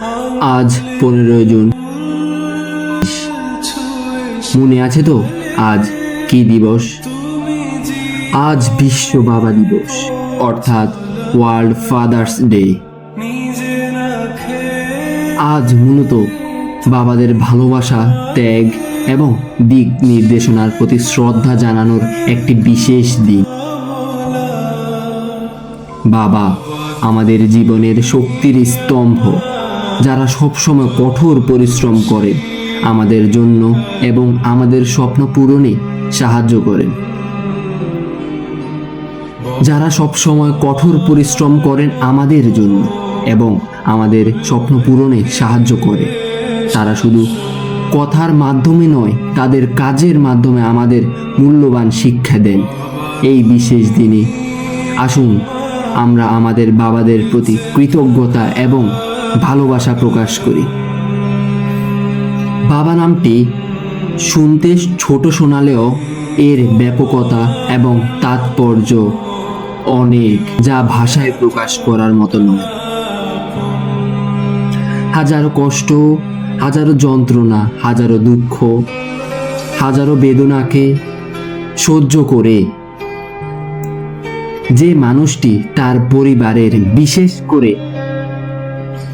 আজ পনেরোই জুন। মনে আছে তো আজ কি দিবস? আজ বিশ্ব বাবা দিবস, অর্থাৎ ওয়ার্ল্ড ফাদার্স ডে। আজ মূলত বাবাদের ভালোবাসা, ত্যাগ এবং দিক নির্দেশনার প্রতি শ্রদ্ধা জানানোর একটি বিশেষ দিন। বাবা, আমাদের জীবনের শক্তির স্তম্ভ। যারা সবসময় কঠোর পরিশ্রম করে, আমাদের জন্য এবং আমাদের স্বপ্ন পূরণে সাহায্য করেন যারা সবসময় কঠোর পরিশ্রম করেন আমাদের জন্য এবং আমাদের স্বপ্ন পূরণে সাহায্য করে। তারা শুধু কথার মাধ্যমে নয়, তাদের কাজের মাধ্যমে আমাদের মূল্যবান শিক্ষা দেন। এই বিশেষ দিনে আসুন, আমরা আমাদের বাবাদের প্রতি কৃতজ্ঞতা এবং ভালোবাসা প্রকাশ করি। বাবা নামটি শুনতে ছোট শোনালেও এর ব্যাপকতা এবং তাৎপর্য অনেক, যা ভাষায় প্রকাশ করার মতো নয়। হাজারো কষ্ট, হাজারো যন্ত্রণা, হাজারো দুঃখ, হাজারো বেদনাকে সহ্য করে যে মানুষটি তার পরিবারের, বিশেষ করে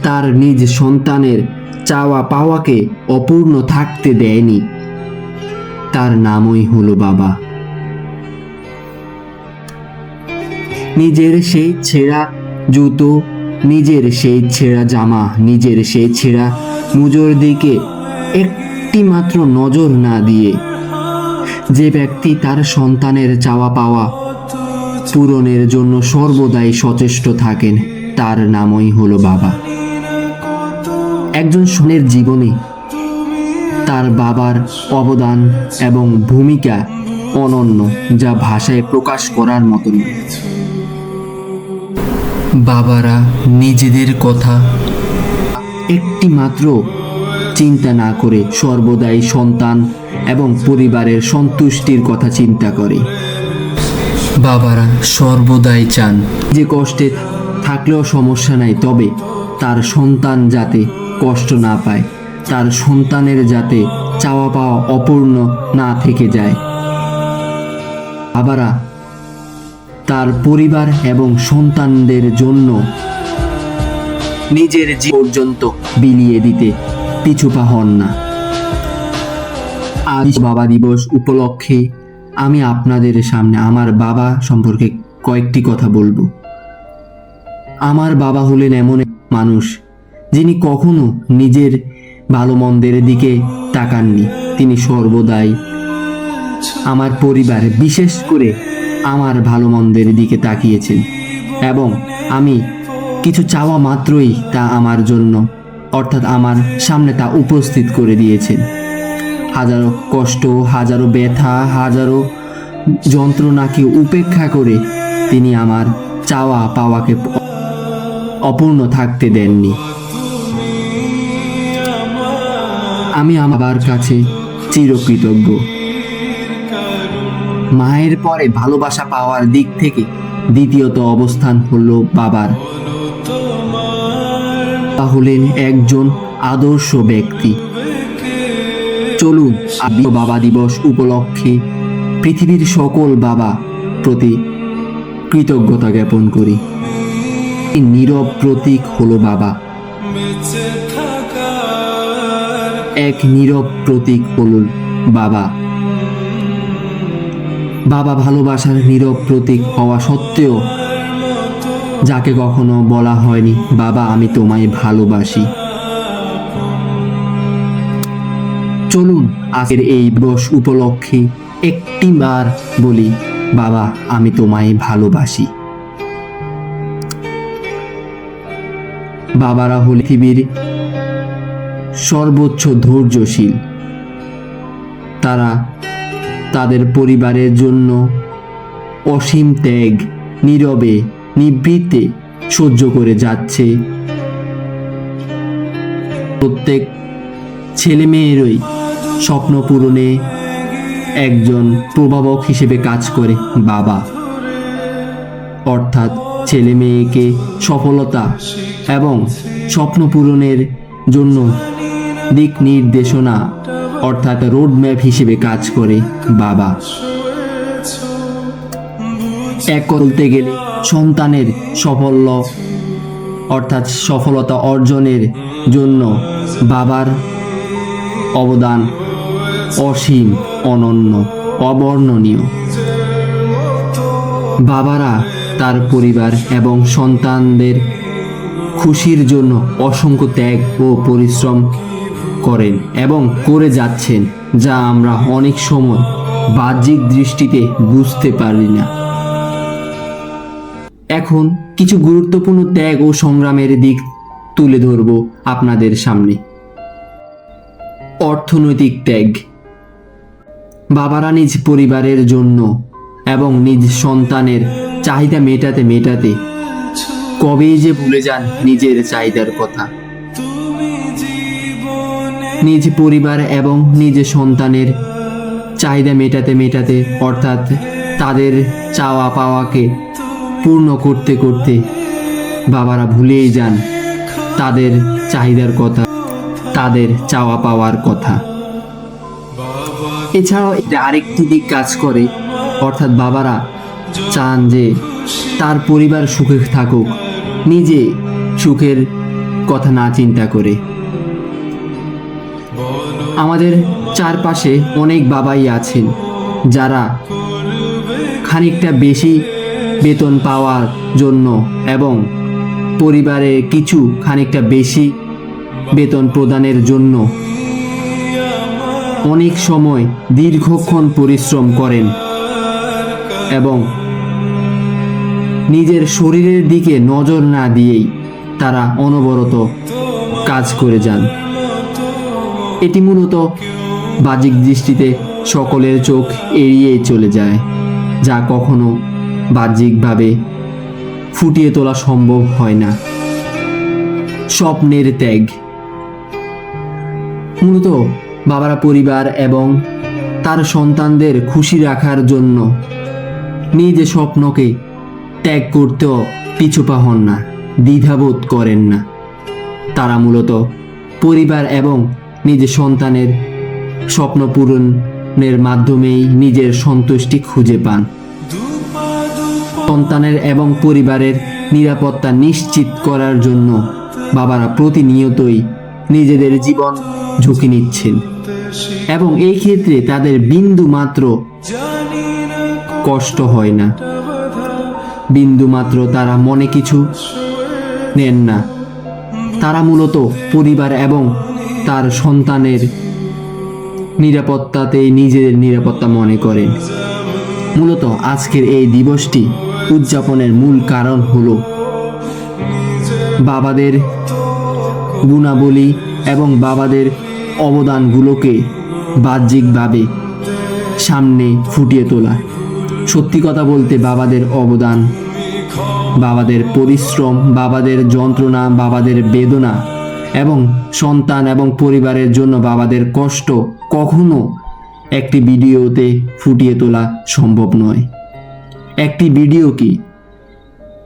তার নিজ সন্তানের চাওয়া পাওয়াকে অপূর্ণ থাকতে দেয়নি। তার নামই হলো বাবা। নিজের সেই ছেঁড়া জুতো, নিজের সেই ছেঁড়া জামা, নিজের সেই ছেঁড়া মুজোর দিকে একটি মাত্র নজর না দিয়ে যে ব্যক্তি তার সন্তানের চাওয়া পাওয়া পূরণের জন্য সর্বদাই সচেষ্ট থাকেন, তার নামই হলো বাবা। একজন সনের জীবনে। তার বাবার অবদান এবং ভূমিকা অনন্য, যা ভাষায় প্রকাশ করার মতো বাবারা নিজেদের কথা একটি মাত্র চিন্তা না করে সর্বদাই সন্তান এবং পরিবারের সন্তুষ্টির কথা চিন্তা করে। বাবারা সর্বদাই চান যে কষ্টে থাকলেও সমস্যা নাই, তবে তার সন্তান যাতে কষ্ট না পায়। তার সন্তানের যাতে চাওয়া পাওয়া অপূর্ণ না থেকে যায়। বাবারা তার পরিবার এবং সন্তানদের জন্য নিজের জীবন পর্যন্ত বিলিয়ে দিতে পিছুপা হন না। আজ বাবা দিবস উপলক্ষে আমি আপনাদের সামনে আমার বাবা সম্পর্কে কয়েকটি কথা বলব। আমার বাবা হলেন এমন মানুষ যিনি কখনো নিজের ভালো মন্দের দিকে তাকাননি, তিনি সর্বদাই আমার পরিবার, বিশেষ করে আমার ভালো মন্দের দিকে তাকিয়েছেন এবং আমি কিছু চাওয়া মাত্রই তা আমার জন্য, অর্থাৎ আমার সামনে তা উপস্থিত করে দিয়েছেন। হাজারো কষ্ট, হাজারো ব্যথা, হাজারো যন্ত্রণাকে উপেক্ষা করে তিনি আমার চাওয়া পাওয়াকে অপূর্ণ থাকতে দেননি। আমি আমার কাছে চিরকৃতজ্ঞ। মায়ের পরে ভালোবাসা পাওয়ার দিক থেকে দ্বিতীয়ত অবস্থান হলো বাবার। হলেন একজন আদর্শ ব্যক্তি। চলুন বাবা দিবস উপলক্ষে পৃথিবীর সকল বাবা প্রতি কৃতজ্ঞতা জ্ঞাপন করি। নীরব প্রতীক হলো বাবা। এক নীরব প্রতীক হলো বাবা। বাবা ভালোবাসার নীরব প্রতীক হওয়া সত্ত্বেও যাকে কখনো বলা হয়নি, বাবা, আমি তোমায় ভালোবাসি। চলুন আজকের এই দিবস উপলক্ষে একটি বার বলি, বাবা, আমি তোমায় ভালোবাসি। বাবারা হল পৃথিবীর সর্বোচ্চ ধৈর্যশীল। তারা তাদের পরিবারের জন্য অসীম ত্যাগ, নীরবে নিবৃত্তে সহ্য করে যাচ্ছে। প্রত্যেক ছেলে মেয়েরই স্বপ্ন পূরণে একজন প্রভাবক হিসেবে কাজ করে বাবা। অর্থাৎ ছেলে মেয়েকে সফলতা এবং স্বপ্ন পূরণের জন্য দিক নির্দেশনা, অর্থাৎ রোড ম্যাপ হিসেবে কাজ করে বাবা। এক করতে গেলে সন্তানের সাফল্য, অর্থাৎ সফলতা অর্জনের জন্য বাবার অবদান অসীম, অনন্য, অবর্ণনীয়। বাবারা তার পরিবার এবং সন্তানদের খুশির জন্য অসংখ্য ত্যাগ ও পরিশ্রম করেন এবং করে যাচ্ছেন, যা আমরা অনেক সময় বাহ্যিক দৃষ্টিতে বুঝতে পারি না। এখন কিছু গুরুত্বপূর্ণ ত্যাগ ও সংগ্রামের দিক তুলে ধরব আপনাদের সামনে। অর্থনৈতিক ত্যাগ। বাবারা নিজ পরিবারের জন্য এবং নিজ সন্তানের চাহিদা মেটাতে মেটাতে কবেই যে ভুলে যান নিজের চাহিদার কথা। নিজ পরিবার এবং নিজ সন্তানের চাহিদা মেটাতে মেটাতে, অর্থাৎ তাদের চাওয়া পাওয়াকে পূর্ণ করতে করতে বাবারা ভুলেই যান তাদের চাহিদার কথা, তাদের চাওয়া পাওয়ার কথা। এছাড়াও এটা আরেকটি দিক কাজ করে, অর্থাৎ বাবারা চান যে তার পরিবার সুখে থাকুক, নিজে সুখের কথা না চিন্তা করে। আমাদের চারপাশে অনেক বাবাই আছেন, যারা খানিকটা বেশি বেতন পাওয়ার জন্য এবং পরিবারে কিছু খানিকটা বেশি বেতন প্রদানের জন্য অনেক সময় দীর্ঘক্ষণ পরিশ্রম করেন এবং নিজের শরীরের দিকে নজর না দিয়েই তারা অনবরত কাজ করে যান। এটি মূলত বাহ্যিক দৃষ্টিতে সকলের চোখ এড়িয়ে চলে যায়, যা কখনো বাহ্যিকভাবে ফুটিয়ে তোলা সম্ভব হয় না। স্বপ্নের ত্যাগ। মূলত বাবারা পরিবার এবং তার সন্তানদের খুশি রাখার জন্য নিজ স্বপ্নকে ত্যাগ করতেও পিছুপা হন না, দ্বিধাবোধ করেন না। তারা মূলত পরিবার এবং নিজ সন্তানের স্বপ্ন পূরণের মাধ্যমেই নিজের সন্তুষ্টি খুঁজে পান। সন্তানের এবং পরিবারের নিরাপত্তা নিশ্চিত করার জন্য বাবারা প্রতিনিয়তই নিজেদের জীবন ঝুঁকি নিচ্ছেন এবং এই ক্ষেত্রে তাদের বিন্দু মাত্র কষ্ট হয় না। বিন্দু মাত্র তারা মনে কিছু নেন না। তারা মূলত পরিবার এবং তার সন্তানের নিরাপত্তাতেই নিজেদের নিরাপত্তা মনে করেন। মূলত আজকের এই দিবসটি উদযাপনের মূল কারণ হলো বাবাদের গুণাবলী এবং বাবাদের অবদানগুলোকে বাহ্যিকভাবে সামনে ফুটিয়ে তোলা। সত্যি কথা বলতে বাবাদের অবদান, বাবাদের পরিশ্রম, বাবাদের যন্ত্রণা, বাবাদের বেদনা এবং সন্তান এবং পরিবারের জন্য বাবাদের কষ্ট কখনো একটি ভিডিওতে ফুটিয়ে তোলা সম্ভব নয়। একটি ভিডিও কি?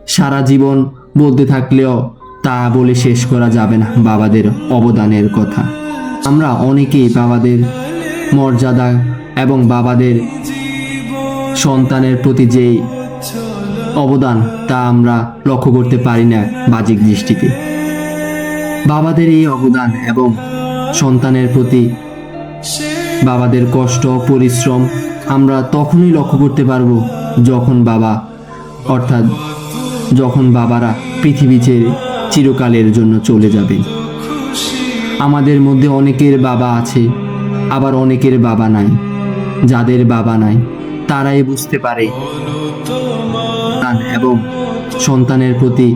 সারা জীবন বলতে থাকলেও তা বলে শেষ করা যাবে না বাবাদের অবদানের কথা। আমরা অনেকেই বাবাদের মর্যাদা এবং বাবাদের সন্তানের প্রতি যে অবদান তা আমরা লক্ষ্য করতে পারি না বাজিক দৃষ্টিতে। বাবাদের এই অবদান এবং সন্তানের প্রতি বাবাদের কষ্ট, পরিশ্রম আমরা তখনই লক্ষ্য করতে পারব যখন বাবা, অর্থাৎ যখন বাবারা পৃথিবী ছেড়ে চিরকালের জন্য চলে যাবেন আমাদের মধ্যে অনেকের বাবা আছে, আবার অনেকের বাবা নাই। যাদের বাবা নাই, তারাই বুঝতে পারে। এবং সন্তানের প্রতি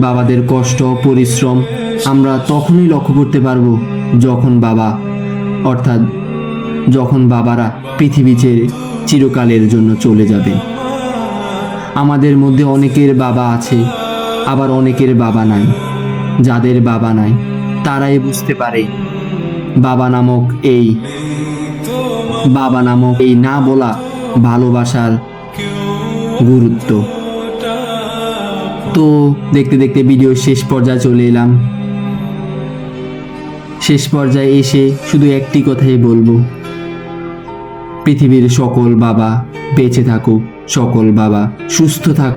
বাবাদের কষ্ট, পরিশ্রম আমরা তখনই লক্ষ্য করতে পারব যখন বাবা, অর্থাৎ যখন বাবারা পৃথিবী ছেড়ে চিরকালের জন্য চলে যাবে। আমাদের মধ্যে অনেকের বাবা আছে, আবার অনেকের বাবা নাই। যাদের বাবা নাই, তারাই বুঝতে পারে বাবা নামক এই, বাবা নামক এই না বলা ভালোবাসার গুরুত্ব। তো দেখতে দেখতে ভিডিও শেষ পর্যায়ে চলে এলাম। শেষ পর্যায়ে এসে শুধু একটি কথাই বলব। পৃথিবীর সকল বাবা বেঁচে থাকুক, সকল বাবা সুস্থ থাক